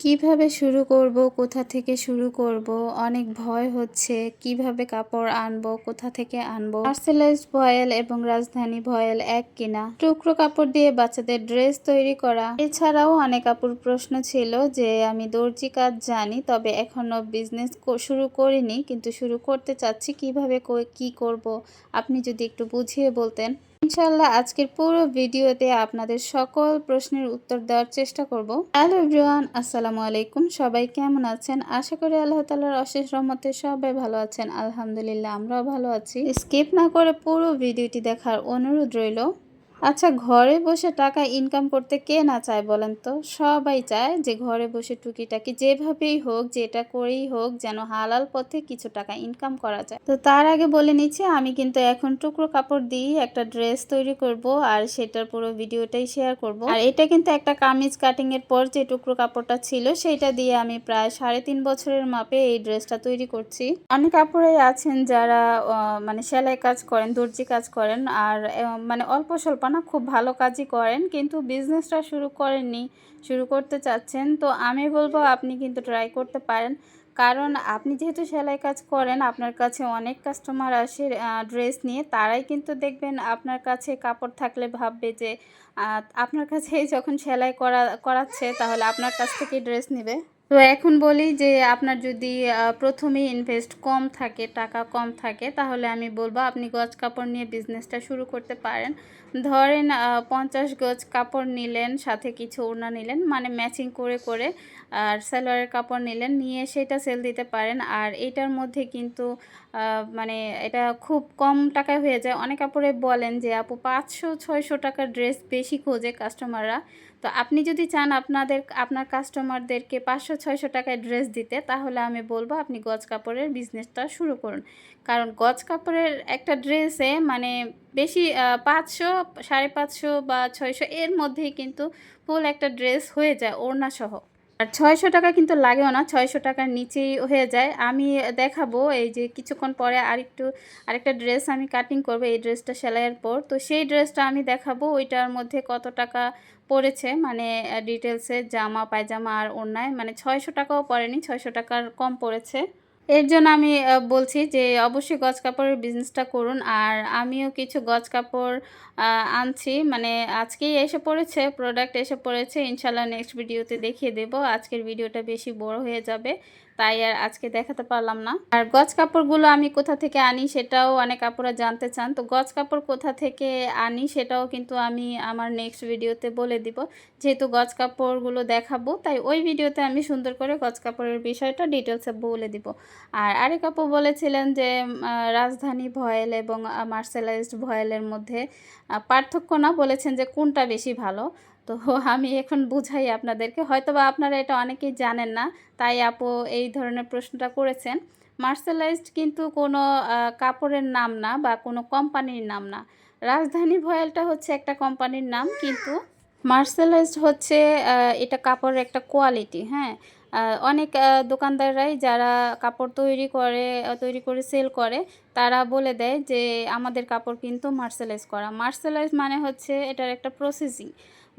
কীভাবে শুরু করব? কোথা থেকে শুরু করব? অনেক ভয় হচ্ছে। কীভাবে কাপড় আনব? কোথা থেকে আনব? মার্সেলাইজড ভয়েল এবং রাজধানী ভয়েল এক কিনা? টুকরো কাপড় দিয়ে বাচ্চাদের ড্রেস তৈরি করা। এছাড়াও অনেক কাপড় প্রশ্ন ছিল যে, আমি দর্জি কাজ জানি, তবে এখনও বিজনেস শুরু করিনি, কিন্তু শুরু করতে চাচ্ছি, কীভাবে কি করব? আপনি যদি একটু বুঝিয়ে বলতেন। ইনশাল্লাহ আজকের পুরো ভিডিওতে আপনাদের সকল প্রশ্নের উত্তর দেওয়ার চেষ্টা করব। হ্যালো এভরিওয়ান, আসসালামু আলাইকুম। সবাই কেমন আছেন? আশা করি আল্লাহ তালার অশেষ রহমতে সবাই ভালো আছেন। আলহামদুলিল্লাহ, আমরাও ভালো আছি। স্কিপ না করে পুরো ভিডিওটি দেখার অনুরোধ রইল। আচ্ছা ঘরে বসে টাকা ইনকাম করতে কে না চায় বলেন তো? সবাই চায় যে ঘরে বসে টুকিটাকি যেভাবেই হোক, যেটা করেই হোক, যেন হালাল পথে কিছু টাকা ইনকাম করা যায়। তো তার আগে বলে নিচ্ছি, আমি কিন্তু এখন টুকরো কাপড় দিয়ে একটা ড্রেস তৈরি করব আর সেটার পুরো ভিডিওটাই শেয়ার করব। আর এটা কিন্তু একটা কামিজ কাটিং এর পর যে টুকরো কাপড়টা ছিল, সেটা দিয়ে আমি প্রায় সাড়ে তিন বছরের মাপে এই ড্রেসটা তৈরি করছি। অনেক কাপড়েই আছেন যারা মানে সেলাই কাজ করেন, দর্জি কাজ করেন, আর মানে অল্প স্বল্প না খুব ভালো কাজই করেন কিন্তু বিজনেসটা শুরু করেননি শুরু করতে চাচ্ছেন। তো আমি বলব আপনি কিন্তু ট্রাই করতে পারেন। কারণ আপনি যেহেতু সেলাই কাজ করেন আপনার কাছে অনেক কাস্টমার আসে ড্রেস নিয়ে তারাই কিন্তু দেখবেন আপনার কাছে কাপড় থাকলে ভাববে যে আপনার কাছে যখন সেলাই করা করাচ্ছে তাহলে আপনার কাছ থেকেই ড্রেস নেবে। তো এখন বলি যে আপনার যদি আহ, প্রথমেই ইনভেস্ট কম থাকে টাকা কম থাকে তাহলে আমি বলব আপনি গজ কাপড় নিয়ে বিজনেসটা শুরু করতে পারেন। ধরেন পঞ্চাশ গজ কাপড় নিলেন, সাথে কিছু ওড়না নিলেন মানে ম্যাচিং করে করে, আর সালোয়ারের কাপড় নিলেন, নিয়ে সেটা সেল দিতে পারেন। আর এটার মধ্যে কিন্তু মানে এটা খুব কম টাকায় হয়ে যায়। অনেক কাপড়ে বলেন যে, আপু, পাঁচশো, ছয়শো টাকার ড্রেস বেশি খোঁজে কাস্টমাররা তো আপনি যদি চান আপনাদের, আপনার কাস্টমারদেরকে পাঁচশো, ছয়শো টাকায় ড্রেস দিতে, তাহলে আমি বলব আপনি গজ কাপড়ের বিজনেসটা শুরু করুন। কারণ গজ কাপড়ের একটা ড্রেসে মানে বেশি পাঁচশো, সাড়ে পাঁচশো বা ছয়শো এর মধ্যেই কিন্তু ফুল একটা ড্রেস হয়ে যায় ওড়না সহ। আর ছয়শো টাকা কিন্তু লাগেও না, ছয়শো টাকার নিচেই হয়ে যায়। আমি দেখাবো এই যে কিছুক্ষণ পরে আরেকটু, আরেকটা ড্রেস আমি কাটিং করব এই ড্রেসটা সেলাইয়ের পর। তো সেই ড্রেসটা আমি দেখাবো ওইটার মধ্যে কত টাকা পড়েছে মানে ডিটেলসে জামা, পায়জামা আর ওড়নায়। মানে ছয়শো টাকাও পড়েনি, ছয়শো টাকার কম পড়েছে। এর জন্য আমি বলছি যে অবশ্যই গজ কাপড়ের বিজনেসটা করুন। আর আমিও কিছু গজ কাপড় আনছি। মানে আজকেই এসে পড়েছে প্রোডাক্ট এসে পড়েছে। ইনশাল্লাহ নেক্সট ভিডিওতে দেখিয়ে দেব। আজকের ভিডিওটা বেশি বড় হয়ে যাবে। তাই আর আজকে দেখাতে পারলাম না। আর গজ কাপড়গুলো আমি কোথা থেকে আনি সেটাও অনেক আপুরা জানতে চান। তো গজ কাপড় কোথা থেকে আনি সেটাও কিন্তু আমি আমার নেক্সট ভিডিওতে বলে দিব। যেহেতু গজ কাপড়গুলো দেখাবো, তাই ওই ভিডিওতে আমি সুন্দর করে গজ কাপড়ের বিষয়টা ডিটেলসে বলে দিব। আর আরেক আপু বলেছিলেন যে রাজধানী ভয়েল এবং মার্শালাইজড ভয়েলের মধ্যে পার্থক্য না বলেছেন যে কোনটা বেশি ভালো। তো আমি এখন বুঝাই আপনাদেরকে। হয়তো বা আপনারা এটা অনেকেই জানেন না, তাই আপু এই ধরনের প্রশ্নটা করেছেন। মার্শালাইজড কিন্তু কোনো কাপড়ের নাম না বা কোনো কোম্পানির নাম না। রাজধানী ভয়েলটা হচ্ছে একটা কোম্পানির নাম, কিন্তু মার্শালাইজড হচ্ছে এটা কাপড়ের একটা কোয়ালিটি হ্যাঁ? অনেক দোকানদাররাই যারা কাপড় তৈরি করে তৈরি করে সেল করে, তারা বলে দেয় যে আমাদের কাপড় কিন্তু মার্শালাইজ করা। মার্শালাইজ মানে হচ্ছে এটার একটা প্রসেসিং।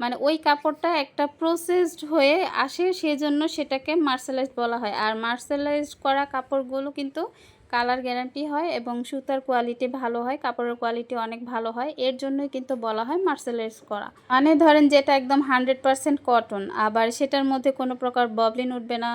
মানে ওই কাপড়টা একটা প্রসেসড হয়ে আসে, সেজন্য সেটাকে মার্শালাইজ বলা হয়। আর মার্শালাইজ করা কাপড়গুলো কিন্তু কালার গ্যারান্টি হয় এবং সুতার কোয়ালিটি ভালো হয়, কাপড়ের কোয়ালিটি অনেক ভালো হয়। এর জন্যই কিন্তু বলা হয় মার্শালাইজ করা। মানে ধরেন যেটা একদম হান্ড্রেড পারসেন্ট কটন, আবার সেটার মধ্যে কোনো প্রকার ববলিন উঠবে না,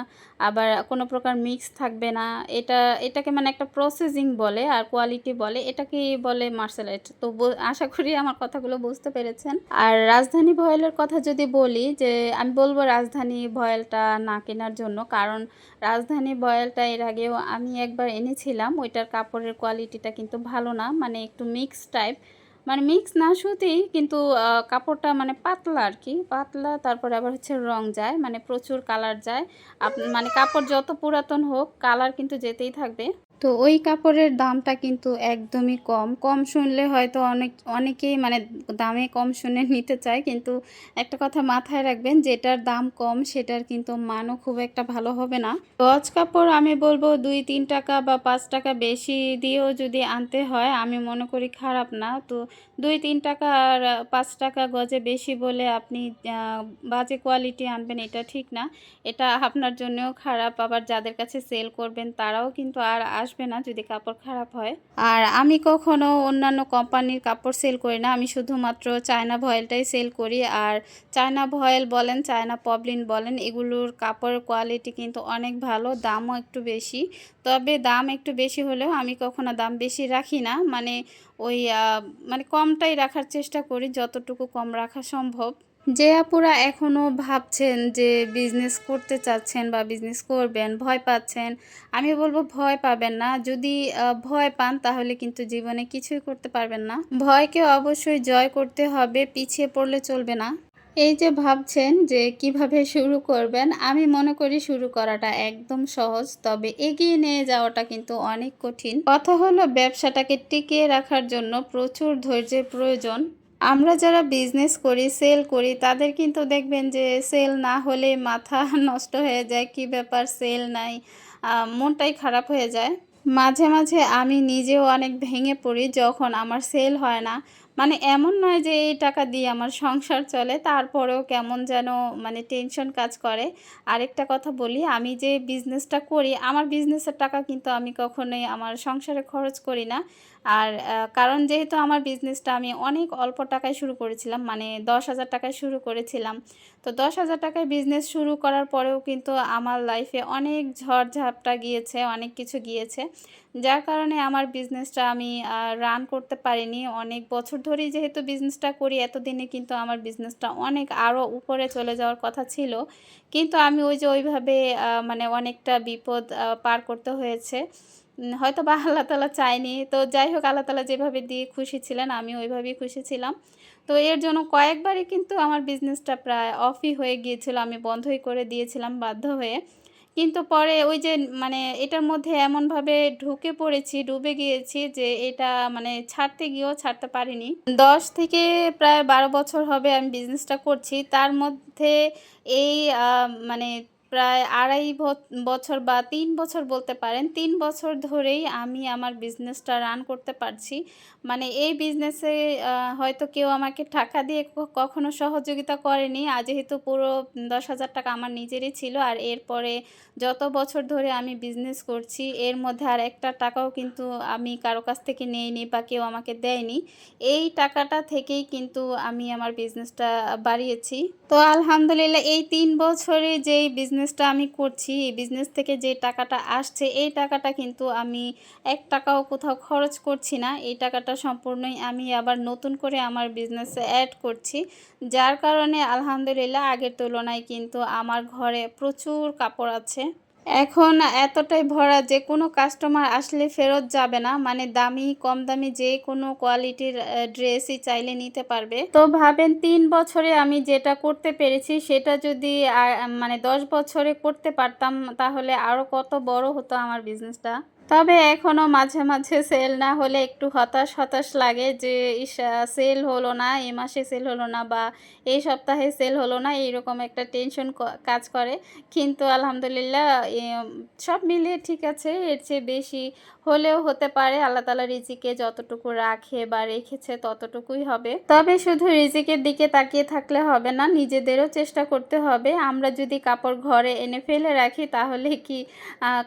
আবার কোনো প্রকার মিক্স থাকবে না। এটা, এটাকে মানে একটা প্রসেসিং বলে আর কোয়ালিটি বলে। এটাকেই বলে মার্শালাইজ তো আশা করি আমার কথাগুলো বুঝতে পেরেছেন। আর রাজধানী ভয়েলের কথা যদি বলি যে, আমি বলব রাজধানী ভয়েলটা না কেনার জন্য, কারণ রাজধানী ভয়েলটা এর আগেও আমি একবার এনেছিলাম ওইটার কাপড়ের কোয়ালিটিটা কিন্তু ভালো না মানে একটু মিক্স টাইপ মানে মিক্স না সুতি কিন্তু কাপড়টা মানে পাতলা আর কি পাতলা, তারপরে আবার হচ্ছে রং যায় মানে প্রচুর কালার যায়। মানে কাপড় যত পুরাতন হোক কালার কিন্তু যেতেই থাকবে। তো ওই কাপড়ের দামটা কিন্তু একদমই কম। কম শুনলে হয়তো অনেক, অনেকেই মানে দামে কম শুনে নিতে চায়, কিন্তু একটা কথা মাথায় রাখবেন, যেটার দাম কম সেটার কিন্তু মানও খুব একটা ভালো হবে না। গজ কাপড় আমি বলব দুই, তিন টাকা বা পাঁচ টাকা বেশি দিয়েও যদি আনতে হয়, আমি মনে করি খারাপ না। তো দুই, তিন টাকা আর পাঁচ টাকা গজে বেশি বলে আপনি বাজে কোয়ালিটি আনবেন, এটা ঠিক না। এটা আপনার জন্যও খারাপ, আবার যাদের কাছে সেল করবেন তারাও কিন্তু আর আসবে না যদি কাপড় খারাপ হয়। আর আমি কখনো অন্যান্য কোম্পানির কাপড় সেল করি না। আমি শুধুমাত্র চায়না ভয়েলটাই সেল করি। আর চায়না ভয়েল বলেন চায়না পবলিন বলেন, এগুলোর কাপড়ের কোয়ালিটি কিন্তু অনেক ভালো, দামও একটু বেশি। তবে দাম একটু বেশি হলেও আমি কখনো দাম বেশি রাখি না। মানে ওই মানে কমটাই রাখার চেষ্টা করি, যতটুকু কম রাখা সম্ভব। যে আপুরা এখনও ভাবছেন যে বিজনেস করতে চাচ্ছেন বা বিজনেস করবেন, ভয় পাচ্ছেন, আমি বলব ভয় পাবেন না। যদি ভয় পান তাহলে কিন্তু জীবনে কিছুই করতে পারবেন না। ভয়কে অবশ্যই জয় করতে হবে, পিছিয়ে পড়লে চলবে না। এই যে ভাবছেন যে কীভাবে শুরু করবেন, আমি মনে করি শুরু করাটা একদম সহজ, তবে এগিয়ে নিয়ে যাওয়াটা কিন্তু অনেক কঠিন। কথা হলো ব্যবসাটাকে টিকিয়ে রাখার জন্য প্রচুর ধৈর্যের প্রয়োজন। আমরা যারা বিজনেস করি সেল করি, তাদের কিন্তু দেখবেন যে সেল না হলে মাথা নষ্ট হয়ে যায়। কি ব্যাপার? সেল নাই। মনটাই খারাপ হয়ে যায়। মাঝে মাঝে আমি নিজেও অনেক ভেঙে পড়ি যখন আমার সেল হয় না। মানে এমন নয় যে এই টাকা দিয়ে আমার সংসার চলে, তারপরেও কেমন যেন মানে টেনশন কাজ করে। আরেকটা কথা বলি, আমি যে বিজনেসটা করি, আমার বিজনেসের টাকা কিন্তু আমি কখনোই আমার সংসারে খরচ করি না। আর কারণ যেহেতু আমার বিজনেসটা আমি অনেক অল্প টাকায় শুরু করেছিলাম মানে দশ হাজার টাকায় শুরু করেছিলাম। তো দশ হাজার টাকায় বিজনেস শুরু করার পরেও কিন্তু আমার লাইফে অনেক ঝড় ঝাপটা গিয়েছে, অনেক কিছু গিয়েছে। যার কারণে আমার বিজনেসটা আমি রান করতে পারিনি। অনেক বছর ধরেই যেহেতু বিজনেসটা করি, এতদিনে কিন্তু আমার বিজনেসটা অনেক আরও উপরে চলে যাওয়ার কথা ছিল। কিন্তু আমি ওই যে ওইভাবে মানে অনেকটা বিপদ পার করতে হয়েছে। হয়তো বা আল্লাহ তালা চায়নি। তো যাই হোক, আল্লাহ তালা যেভাবে দিয়ে খুশি ছিলেন আমি ওইভাবেই খুশি ছিলাম। তো এর জন্য কয়েকবারই কিন্তু আমার বিজনেসটা প্রায় অফই হয়ে গিয়েছিল, আমি বন্ধই করে দিয়েছিলাম বাধ্য হয়ে। কিন্তু পরে ওই যে মানে এটার মধ্যে এমনভাবে ঢুকে পড়েছি, ডুবে গিয়েছি যে এটা মানে ছাড়তে গিয়েও ছাড়তে পারিনি। দশ থেকে প্রায় বারো বছর হবে আমি বিজনেসটা করছি। তার মধ্যে এই মানে প্রায় আড়াই বছর বা তিন বছর বলতে পারেন, তিন বছর ধরেই আমি আমার বিজনেসটা রান করতে পারছি। মানে এই বিজনেসে হয়তো কেউ আমাকে টাকা দিয়ে কখনো সহযোগিতা করেনি। যেহেতু পুরো দশ হাজার টাকা আমার নিজেরই ছিল, আর এরপরে যত বছর ধরে আমি বিজনেস করছি, এর মধ্যে আর একটা টাকাও কিন্তু আমি কারও কাছ থেকে নেইনি বা কেউ আমাকে দেয়নি। এই টাকাটা থেকেই কিন্তু আমি আমার বিজনেসটা বাড়িয়েছি। তো আলহামদুলিল্লাহ এই তিন বছরে যেই বিজনেসটা আমি করছি, এই বিজনেস থেকে যে টাকাটা আসছে, এই টাকাটা কিন্তু আমি এক টাকাও কোথাও খরচ করছি না। এই টাকাটা সম্পূর্ণই আমি আবার নতুন করে আমার বিজনেসে অ্যাড করছি। যার কারণে আলহামদুলিল্লাহ আগের তুলনায় কিন্তু আমার ঘরে প্রচুর কাপড় আছে। এখন এতটাই ভরা যে কোনো কাস্টমার আসলে ফেরত যাবে না মানে দামি, কম দামি যে কোনো কোয়ালিটির ড্রেসই চাইলে নিতে পারবে। তো ভাবেন তিন বছরে আমি যেটা করতে পেরেছি, সেটা যদি মানে দশ বছরে করতে পারতাম, তাহলে আরও কত বড় হতো আমার বিজনেসটা তবে এখনও মাঝে মাঝে সেল না হলে একটু হতাশ হতাশ লাগে যে সেল হলো না এ মাসে সেল হলো না বা এই সপ্তাহে সেল হলো না, এইরকম একটা টেনশন কাজ করে। কিন্তু আলহামদুলিল্লাহ সব মিলিয়ে ঠিক আছে, এর চেয়ে বেশি হলেও হতে পারে। আল্লাহ তালা রিজিকে যতটুকু রাখে বা রেখেছে ততটুকুই হবে। তবে শুধু রিজিকের দিকে তাকিয়ে থাকলে হবে না, নিজেদেরও চেষ্টা করতে হবে। আমরা যদি কাপড় ঘরে এনে ফেলে রাখি, তাহলে কি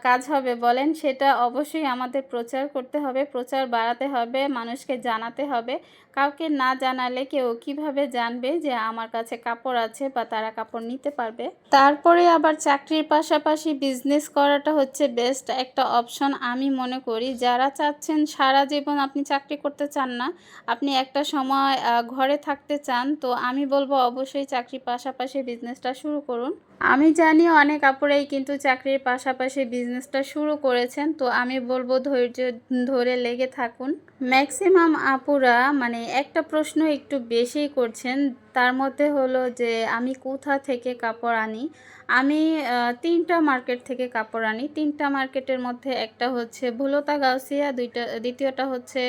কাজ হবে বলেন? সেটা অবশ্যই আমাদের প্রচার করতে হবে প্রচার বাড়াতে হবে মানুষকে জানাতে হবে। কাউকে না জানালে কেউ কীভাবে জানবে যে আমার কাছে কাপড় আছে বা তারা কাপড় নিতে পারবে? তারপরে আবার চাকরির পাশাপাশি বিজনেস করাটা হচ্ছে বেস্ট একটা অপশন আমি মনে করি। যারা চাচ্ছেন সারা জীবন আপনি চাকরি করতে চান না, আপনি একটা সময় ঘরে থাকতে চান, তো আমি বলব অবশ্যই চাকরির পাশাপাশি বিজনেসটা শুরু করুন। আমি জানি অনেক আপুরাই কিন্তু চাকরির পাশাপাশি বিজনেসটা শুরু করেছেন, তো আমি বলব ধৈর্য ধরে লেগে থাকুন। ম্যাক্সিমাম আপুরা মানে একটা প্রশ্ন একটু বেশি করছেন। তার মধ্যে হলো যে, আমি কোথা থেকে কাপড় আনি? আমি তিনটা মার্কেট থেকে কাপড় আনি। তিনটা মার্কেটের মধ্যে একটা হচ্ছে ভুলতা গাউসিয়া, দুইটা, দ্বিতীয়টা হচ্ছে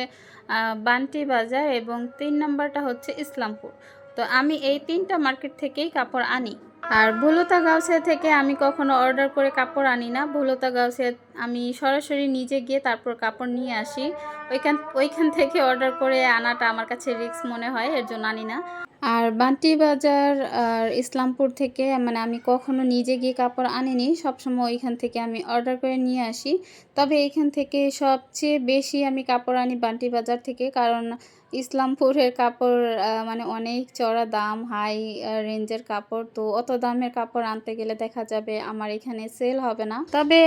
বান্টি বাজার এবং তিন নম্বরটা হচ্ছে ইসলামপুর। তো আমি এই তিনটা মার্কেট থেকেই কাপড় আনি। আর ভুলতা গাউসিয়া থেকে আমি কখনো অর্ডার করে কাপড় আনি না। ভুলতা গাউসিয়া আমি সরাসরি নিজে গিয়ে তারপর কাপড় নিয়ে আসি। ওইখান ওইখান থেকে অর্ডার করে আনাটা আমার কাছে রিস্ক মনে হয়, এর জন্য আনি না। আর বান্টি বাজার আর ইসলামপুর থেকে মানে আমি কখনো নিজে গিয়ে কাপড় আনিনি, সবসময় ওইখান থেকে আমি অর্ডার করে নিয়ে আসি। তবে এইখান থেকে সবচেয়ে বেশি আমি কাপড় আনি বান্টি বাজার থেকে, কারণ ইসলামপুরের কাপড় মানে অনেক চড়া দাম হাই রেঞ্জের কাপড়। তো অত দামের কাপড় আনতে গেলে দেখা যাবে আমার এখানে সেল হবে না। তবে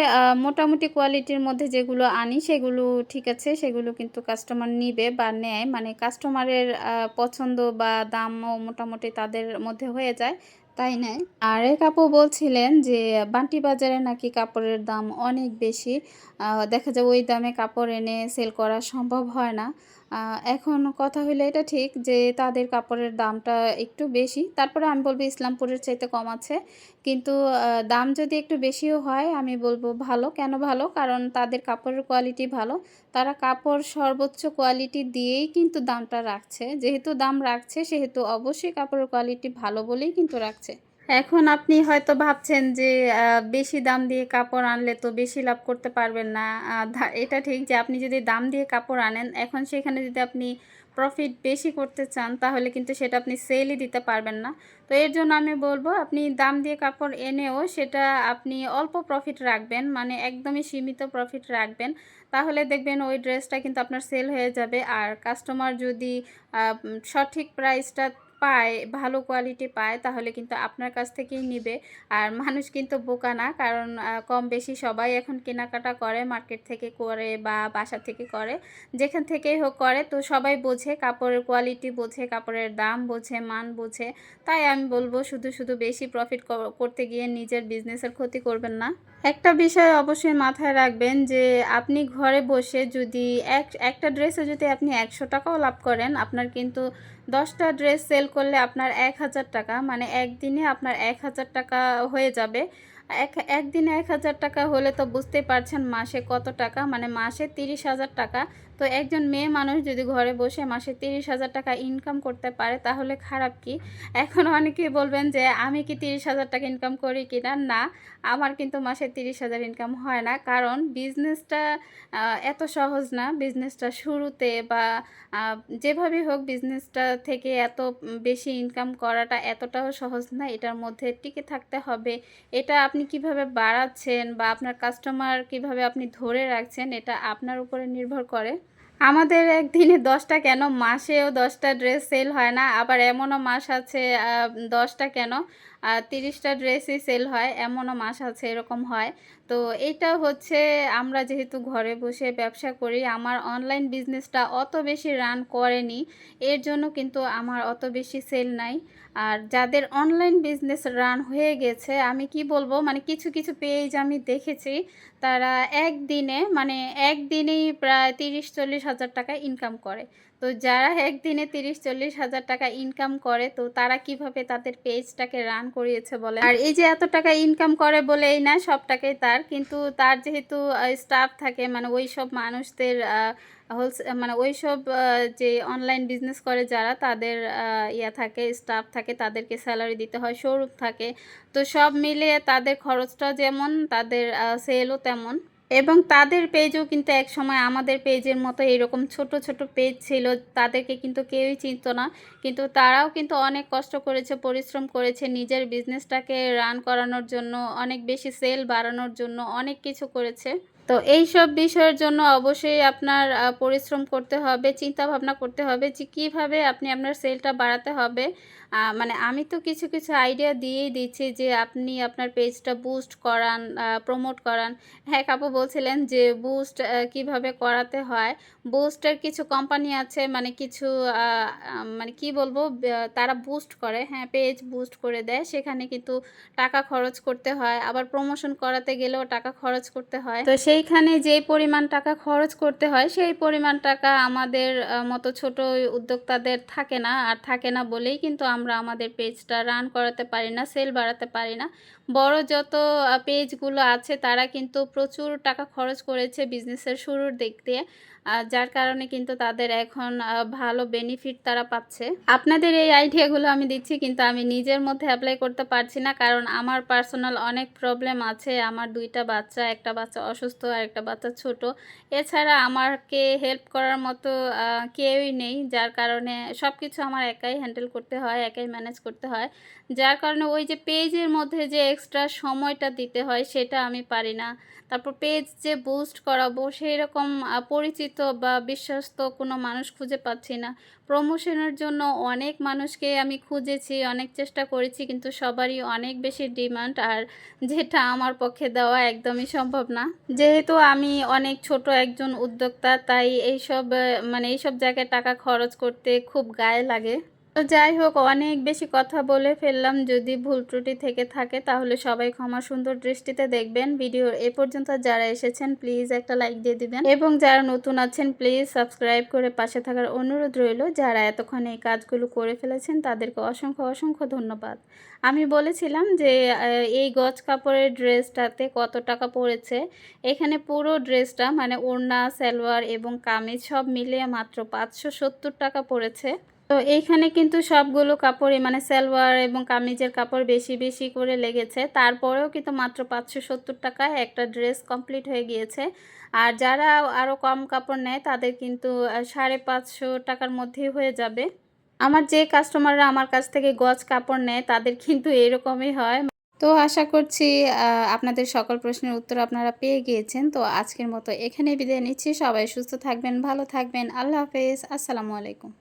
মোটামুটি কোয়ালিটির মধ্যে যেগুলো আনি সেগুলো ঠিক আছে, সেগুলো কিন্তু কাস্টমার নিবে বা নেয়। মানে কাস্টমারের পছন্দ বা দামও মোটামুটি তাদের মধ্যে হয়ে যায়, তাই নেয়। আর এক আপু বলছিলেন যে, বান্টি বাজারে নাকি কাপড়ের দাম অনেক বেশি। দেখা যায় ওই দামে কাপড় এনে সেল করা সম্ভব হয় না। এখন কথা হলো এটা ঠিক যে তাদের কাপড়ের দামটা একটু বেশি। তারপরে আমি বলব ইসলামপুরের চাইতে কম আছে। কিন্তু দাম যদি একটু বেশিও হয়, আমি বলব ভালো। কেন ভালো? কারণ তাদের কাপড়ের কোয়ালিটি ভালো। তারা কাপড় সর্বোচ্চ কোয়ালিটি দিয়েই কিন্তু দামটা রাখছে। যেহেতু দাম রাখছে, সেহেতু অবশ্যই কাপড়ের কোয়ালিটি ভালো বলেই কিন্তু রাখছে। এখন আপনি হয়তো ভাবছেন যে বেশি দাম দিয়ে কাপড় আনলে তো বেশি লাভ করতে পারবেন না। এটা ঠিক যে আপনি যদি দাম দিয়ে কাপড় আনেন, এখন সেখানে যদি আপনি প্রফিট বেশি করতে চান, তাহলে কিন্তু সেটা আপনি সেলই দিতে পারবেন না। তো এর জন্য আমি বলব, আপনি দাম দিয়ে কাপড় এনেও সেটা আপনি অল্প প্রফিট রাখবেন মানে একদমই সীমিত প্রফিট রাখবেন। তাহলে দেখবেন ওই ড্রেসটা কিন্তু আপনার সেল হয়ে যাবে। আর কাস্টমার যদি সঠিক প্রাইসটা পায়, ভালো কোয়ালিটি পায়, তাহলে কিন্তু আপনার কাছ থেকেই নেবে। আর মানুষ কিন্তু বোকা না, কারণ কম বেশি সবাই এখন কেনাকাটা করে মার্কেট থেকে করে বা বাসা থেকে করে, যেখান থেকেই হোক করে। তো সবাই বোঝে, কাপড়ের কোয়ালিটি বোঝে, কাপড়ের দাম বোঝে, মান বোঝে। তাই আমি বলব, শুধু শুধু বেশি প্রফিট করতে গিয়ে নিজের বিজনেসের ক্ষতি করবেন না। একটা বিষয় অবশ্যই মাথায় রাখবেন যে, আপনি ঘরে বসে যদি এক, একটা ড্রেসে যদি আপনি একশো টাকাও লাভ করেন, আপনার কিন্তু দশটা ড্রেস সেল করলে আপনার এক হাজার টাকা মানে একদিনে আপনার এক হাজার টাকা হয়ে যাবে। এক, একদিনে এক হাজার টাকা হলে তো বুঝতে পারছেন মাসে কত টাকা মানে মাসে তিরিশ হাজার টাকা। তো একজন মেয়ে মানুষ যদি ঘরে বসে মাসে তিরিশ হাজার টাকা ইনকাম করতে পারে তাহলে খারাপ কি? এখন অনেকেই বলবেন যে আমি কি তিরিশ হাজার টাকা ইনকাম করি কি না? না আমার কিন্তু মাসে তিরিশ হাজার ইনকাম হয় না। কারণ বিজনেসটা এত সহজ না। বিজনেসটা শুরুতে বা আহ, যেভাবেই হোক বিজনেসটা থেকে এত বেশি ইনকাম করাটা এতটাও সহজ না। এটার মধ্যে টিকে থাকতে হবে। এটা আপনি কীভাবে বাড়াচ্ছেন বা আপনার কাস্টমার কীভাবে আপনি ধরে রাখছেন এটা আপনার উপরে নির্ভর করে। আমাদের একদিনে দশটা কেন? মাসেও দশটা ড্রেস সেল হয় না, আবার এমনও মাস আছে দশটা কেন? তিরিশটা ড্রেসই সেল হয়, এমনও মাস আছে, এরকম হয়। তো এটা হচ্ছে আমরা যেহেতু ঘরে বসে ব্যবসা করি, আমার অনলাইন বিজনেসটা অত বেশি রান করেনি। এর জন্য কিন্তু আমার অত বেশি সেল নাই। আর যাদের অনলাইন বিজনেস রান হয়ে গেছে, আমি কি বলব? মানে কিছু কিছু পেজ আমি দেখেছি, তারা একদিনে মানে একদিনেই প্রায় তিরিশ, চল্লিশ হাজার টাকা ইনকাম করে। তো যারা একদিনে তিরিশ চল্লিশ হাজার টাকা ইনকাম করে, তো তারা কীভাবে তাদের পেজটাকে রান করিয়েছে বলে আর এই যে এত টাকা ইনকাম করে বলে এই না সব টাকাই তার। কিন্তু তার যেহেতু স্টাফ থাকে মানে ওই সব মানুষদের হোলসে মানে ওই সব যে অনলাইন বিজনেস করে যারা, তাদের ইয়া থাকে স্টাফ থাকে, তাদেরকে স্যালারি দিতে হয় শোরুম থাকে। তো সব মিলিয়ে তাদের খরচটা যেমন, তাদের সেলও তেমন। এবং তাদের পেজও কিন্তু এক সময় আমাদের পেজের মতো এরকম ছোট ছোট পেজ ছিল, তাদেরকে কিন্তু কেউই চিনতো না। কিন্তু তারাও কিন্তু অনেক কষ্ট করেছে, পরিশ্রম করেছে নিজের বিজনেসটাকে রান করানোর জন্য, অনেক বেশি সেল বাড়ানোর জন্য, অনেক কিছু করেছে। তো এই সব বিষয়ের জন্য অবশ্যই আপনার পরিশ্রম করতে হবে চিন্তা ভাবনা করতে হবে যে কীভাবে আপনি আপনার সেলটা বাড়াতে হবে। মানে আমি তো কিছু কিছু আইডিয়া দিয়েই দিচ্ছি যে আপনি আপনার পেজটা বুস্ট করান প্রমোট করান। হ্যাঁ কাপু বলছিলেন যে বুস্ট কীভাবে করাতে হয়? বুস্টের কিছু কোম্পানি আছে মানে কিছু মানে কি বলব তারা বুস্ট করে। হ্যাঁ পেজ বুস্ট করে দেয়। সেখানে কিন্তু টাকা খরচ করতে হয়। আবার প্রমোশন করাতে গেলেও টাকা খরচ করতে হয়। তো সেইখানে যে পরিমাণ টাকা খরচ করতে হয়, সেই পরিমাণ টাকা আমাদের মতো ছোট উদ্যোক্তাদের থাকে না। আর থাকে না বলেই কিন্তু আমরা আমাদের পেজটা রান করাতে পারি না, সেল বাড়াতে পারি না। বড় যত পেজগুলো আছে তারা কিন্তু প্রচুর টাকা খরচ করেছে বিজনেসের শুরুর দিক দিয়ে। যার কারণে কিন্তু তাদের এখন ভালো বেনিফিট তারা পাচ্ছে। আপনাদের এই আইডিয়াগুলো আমি দিচ্ছি, কিন্তু আমি নিজের মধ্যে অ্যাপ্লাই করতে পারছি না, কারণ আমার পার্সোনাল অনেক প্রবলেম আছে। আমার দুইটা বাচ্চা, একটা বাচ্চা অসুস্থ আর একটা বাচ্চা ছোট। এছাড়া আমাকে হেল্প করার মতো কেউই নেই, যার কারণে সব কিছু আমার একাই হ্যান্ডেল করতে হয়, একাই ম্যানেজ করতে হয়। যার কারণে ওই যে পেজের মধ্যে যে এক্সট্রা সময়টা দিতে হয়, সেটা আমি পারি না। তারপর পেজ যে বুস্ট করাবো সেই রকম পরিচিত বা বিশ্বস্ত কোনো মানুষ খুঁজে পাচ্ছি না। প্রমোশনের জন্য অনেক মানুষকে আমি খুঁজেছি, অনেক চেষ্টা করেছি, কিন্তু সবারই অনেক বেশি ডিমান্ড আর যেটা আমার পক্ষে দেওয়া একদমই সম্ভব না। যেহেতু আমি অনেক ছোট একজন উদ্যোক্তা, তাই এইসব মানে এইসব জায়গায় টাকা খরচ করতে খুব গায়ে লাগে। তো যাই হোক, অনেক বেশি কথা বলে ফেললাম। যদি ভুল ত্রুটি থেকে থাকে, তাহলে সবাই ক্ষমা সুন্দর দৃষ্টিতে দেখবেন। ভিডিওর এ পর্যন্ত যারা এসেছেন, প্লিজ একটা লাইক দিয়ে দিবেন। এবং যারা নতুন আছেন, প্লিজ সাবস্ক্রাইব করে পাশে থাকার অনুরোধ রইল। যারা এতক্ষণ এই কাজগুলো করে ফেলেছেন, তাদেরকে অসংখ্য অসংখ্য ধন্যবাদ। আমি বলেছিলাম যে এই গজ কাপড়ের ড্রেসটাতে কত টাকা পড়েছে? এখানে পুরো ড্রেসটা মানে ওড়না, সালোয়ার এবং কামিজ সব মিলিয়ে মাত্র পাঁচশো সত্তর টাকা পড়েছে। তো এইখানে কিন্তু সবগুলো কাপড়ই মানে সালোয়ার এবং কামিজের কাপড় বেশি বেশি করে লেগেছে। তারপরেও কিন্তু মাত্র পাঁচশো সত্তর টাকায় একটা ড্রেস কমপ্লিট হয়ে গিয়েছে। আর যারা আরও কম কাপড় নেয়, তাদের কিন্তু সাড়ে পাঁচশো টাকার মধ্যেই হয়ে যাবে। আমার যে কাস্টমাররা আমার কাছ থেকে গজ কাপড় নেয়, তাদের কিন্তু এরকমই হয়। তো আশা করছি আপনাদের সকল প্রশ্নের উত্তর আপনারা পেয়ে গিয়েছেন। তো আজকের মতো এখানেই বিদায় নিচ্ছি। সবাই সুস্থ থাকবেন, ভালো থাকবেন। আল্লাহ হাফেজ। আসসালামু আলাইকুম।